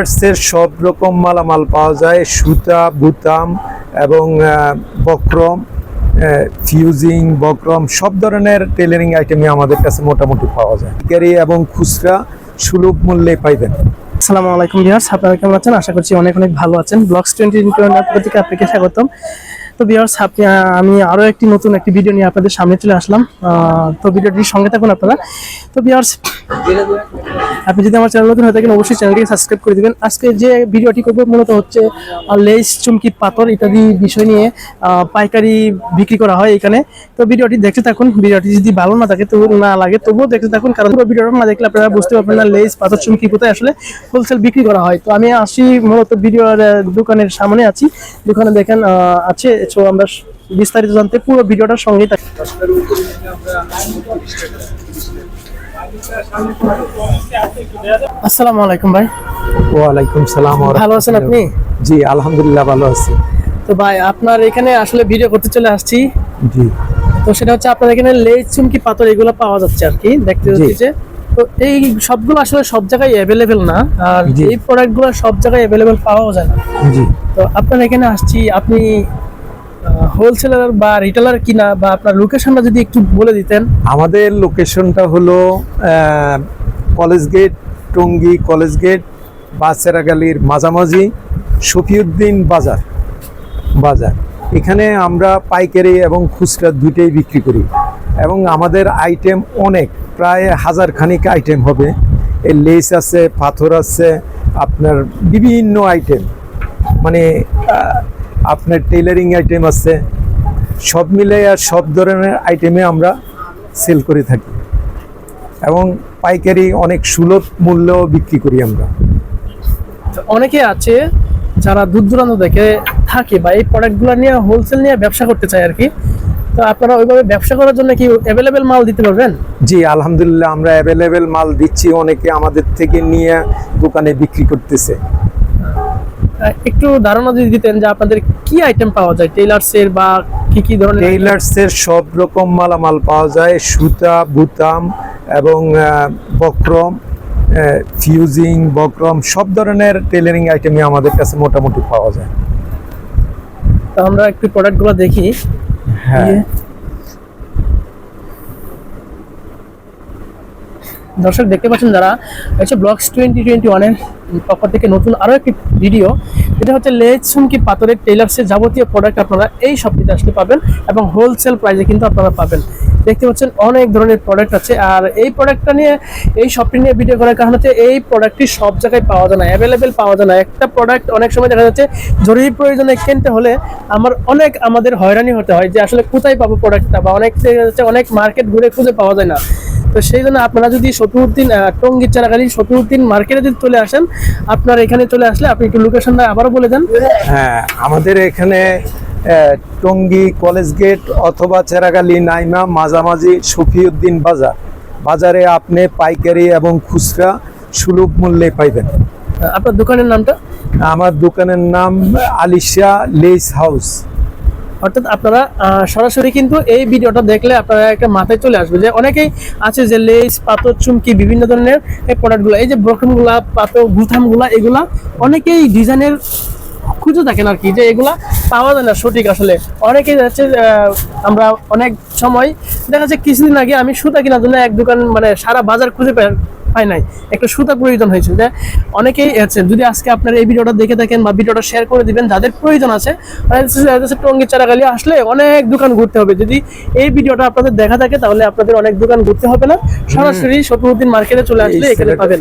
এর সব রকম মালামাল পাওয়া যায়। সুতা, বুতাম এবং বক্রম ফিউজিং, বক্রম সব ধরনের টেলারিং আইটেমই আমাদের কাছে মোটামুটি পাওয়া যায়। পাইকারি এবং খুচরা সুলভ মূল্যে পাইবেন। আসসালামু আলাইকুম ভিউয়ার্স আপনারা কেমন আছেন? আশা করছি অনেক অনেক ভালো আছেন। ব্লগস টোয়েন্টি টোয়েন্টি থেকে আপনাকে স্বাগতম। তো ভিউয়ার্স আপনি, আমি আরও একটি নতুন একটি ভিডিও নিয়ে আপনাদের সামনে চলে আসলাম। তো ভিডিওটির সঙ্গে থাকুন আপনারা। তো ভিউয়ার্স আপনি যদি আমার চ্যানেল নতুন হয়ে থাকেন, অবশ্যই চ্যানেলটিকে সাবস্ক্রাইব করে দিবেন। আজকে যে ভিডিওটি করব, মূলত হচ্ছে লেস চুমকি পাথর ইত্যাদি বিষয় নিয়ে পাইকারি বিক্রি করা হয় এখানে। তো ভিডিওটি দেখতে থাকুন। ভিডিওটি যদি ভালো না থাকে তবু না লাগে, তবুও দেখতে থাকুন। কারণ ভিডিওটা না দেখলে আপনারা বুঝতে পারবেন না, লেস, পাথর, চুমকি কোথায় আসলে হোলসেল বিক্রি করা হয়। তো আমি আসি মূলত ভিডিওর দোকানের সামনে আছি। দোকানে দেখেন আছে। তো আমরা বিস্তারিত জানতে পুরো ভিডিওটার সঙ্গেই থাকি। আসসালামু আলাইকুম ভাই। ওয়ালাইকুম সালাম ভালো আছেন আপনি? জি আলহামদুলিল্লাহ ভালো আছি। তো ভাই আপনার এখানে আসলে ভিডিও করতে চলে আসছি। জি। তো সেটা হচ্ছে আপনার এখানে লেজ চুমকি পাথর এগুলো পাওয়া যাচ্ছে আর কি দেখতে জি। যাচ্ছে তো এই সবগুলো আসলে সব জায়গায় অ্যাভেলেবেল না আর। এই প্রোডাক্টগুলো সব জায়গায় অ্যাভেলেবেল পাওয়া যায় না। জি। তো আপনার এখানে আসছি আপনি হোলসেলার বা রিটেলার কিনা বা আপনার লোকেশনটা যদি একটু বলে দিতেন। আমাদের লোকেশনটা হলো college gate Tongi college gate বাসেরাগালির মাঝামাঝি শফিউদ্দিন বাজার। বাজার। এখানে আমরা পাইকারি এবং খুচরা দুইটাই বিক্রি করি। এবং আমাদের আইটেম অনেক, প্রায় হাজার খানিক আইটেম হবে। লেস আছে, পাথর আছে, আপনার বিভিন্ন আইটেম মানে আপনার টেলারিং আইটেম আছে সব মিলে আর সব ধরনের আইটেমে আমরা সেল করে থাকি। এবং পাইকারি অনেক সুলভ মূল্যেও বিক্রি করি আমরা। অনেকে আছে যারা দূর দূরান্ত দেখে থাকে বা এই প্রোডাক্টগুলো নিয়ে হোলসেল নিয়ে ব্যবসা করতে চায় আর কি তো আপনারা ওইভাবে ব্যবসা করার জন্য কি অ্যাভেলেবেল মাল দিতে পারবেন? জি আলহামদুলিল্লাহ আমরা অ্যাভেলেবেল মাল দিচ্ছি। অনেকে আমাদের থেকে নিয়ে দোকানে বিক্রি করতেছে। একটু ধারণা যদি দিতেন যে আপনাদের কি আইটেম পাওয়া যায়? টেইলার্সের বা কি কি ধরনের টেইলার্সের সব রকম মালামাল পাওয়া যায়। সুতা বুতাম এবং বক্রম ফিউজিং বক্রম সব ধরনের টেলারিং আইটেমই আমাদের কাছে মোটামুটি পাওয়া যায়। তো আমরা একটু প্রোডাক্টগুলো দেখি। হ্যাঁ। দর্শক দেখতে পাচ্ছেন যারা হচ্ছে ব্লগস টোয়েন্টি টোয়েন্টি ওয়ানের পক্ষ থেকে নতুন আরও একটি ভিডিও এটা হচ্ছে লেজ সুমকি পাথরের টেলার্সের যাবতীয় প্রোডাক্ট আপনারা এই শপটিতে আসলে পাবেন এবং হোলসেল প্রাইসে কিন্তু আপনারা পাবেন। দেখতে পাচ্ছেন অনেক ধরনের প্রোডাক্ট আছে আর এই প্রোডাক্টটা নিয়ে, এই শপটি নিয়ে ভিডিও করার কারণ হচ্ছে এই প্রোডাক্টটি সব জায়গায় পাওয়া যায় না অ্যাভেলেবেল পাওয়া যায় না। একটা প্রোডাক্ট অনেক সময় দেখা যাচ্ছে জরুরি প্রয়োজনে কিনতে হলে আমার অনেক আমাদের হয়রানি হতে হয় যে আসলে কোথায় পাবো প্রোডাক্টটা বা অনেক দেখা যাচ্ছে অনেক মার্কেট ঘুরে খুঁজে পাওয়া যায় না। তো সেই জন্য আপনারা যদি সতুরুদ্দিন টঙ্গির চারাগাড়ি সতুরুদ্দিন মার্কেটে যদি চলে আসেন আপনার এখানে চলে আসলে আপনি একটু লোকেশনটা আবারও বলে দেন। হ্যাঁ আমাদের এখানে টঙ্গী কলেজ গেট অথবা চেরাগালি নাইমা মাঝামাঝি শফিউদ্দিন বাজার। বাজারে আপনি পাইকারি এবং খুচরা সুলভ মূল্যে পাইবেন। আপনার দোকানের নামটা? আমার দোকানের নাম আলিশা লেস হাউস। অর্থাৎ আপনারা সরাসরি কিন্তু এই ভিডিওটা দেখলে আপনারা একটা মাথায় চলে আসবে যে অনেকেই আছে যে লেস পাথর, চুমকি, বিভিন্ন ধরনের এই প্রোডাক্টগুলো এই যে ব্রকনগুলা পাথর গুথামগুলা এগুলা অনেকেই ডিজাইনের খুঁজে থাকেন আর কি যে এগুলা পাওয়া যায় না সঠিক আসলে। অনেকেই যাচ্ছে আমরা অনেক সময় দেখা যাচ্ছে কিছুদিন আগে আমি সুতা কেনার জন্য এক দোকান মানে সারা বাজার খুঁজে পাই নাই একটা সুতা প্রয়োজন হয়েছিল। যে অনেকেই আছে যদি আজকে আপনারা এই ভিডিওটা দেখে থাকেন বা ভিডিওটা শেয়ার করে দিবেন যাদের প্রয়োজন আছে টঙ্গি চারাগালি আসলে অনেক দোকান ঘুরতে হবে। যদি এই ভিডিওটা আপনাদের দেখা থাকে তাহলে আপনাদের অনেক দোকান ঘুরতে হবে না। সরাসরি শত্রুদ্দিন মার্কেটে চলে আসলে এখানে পাবেন।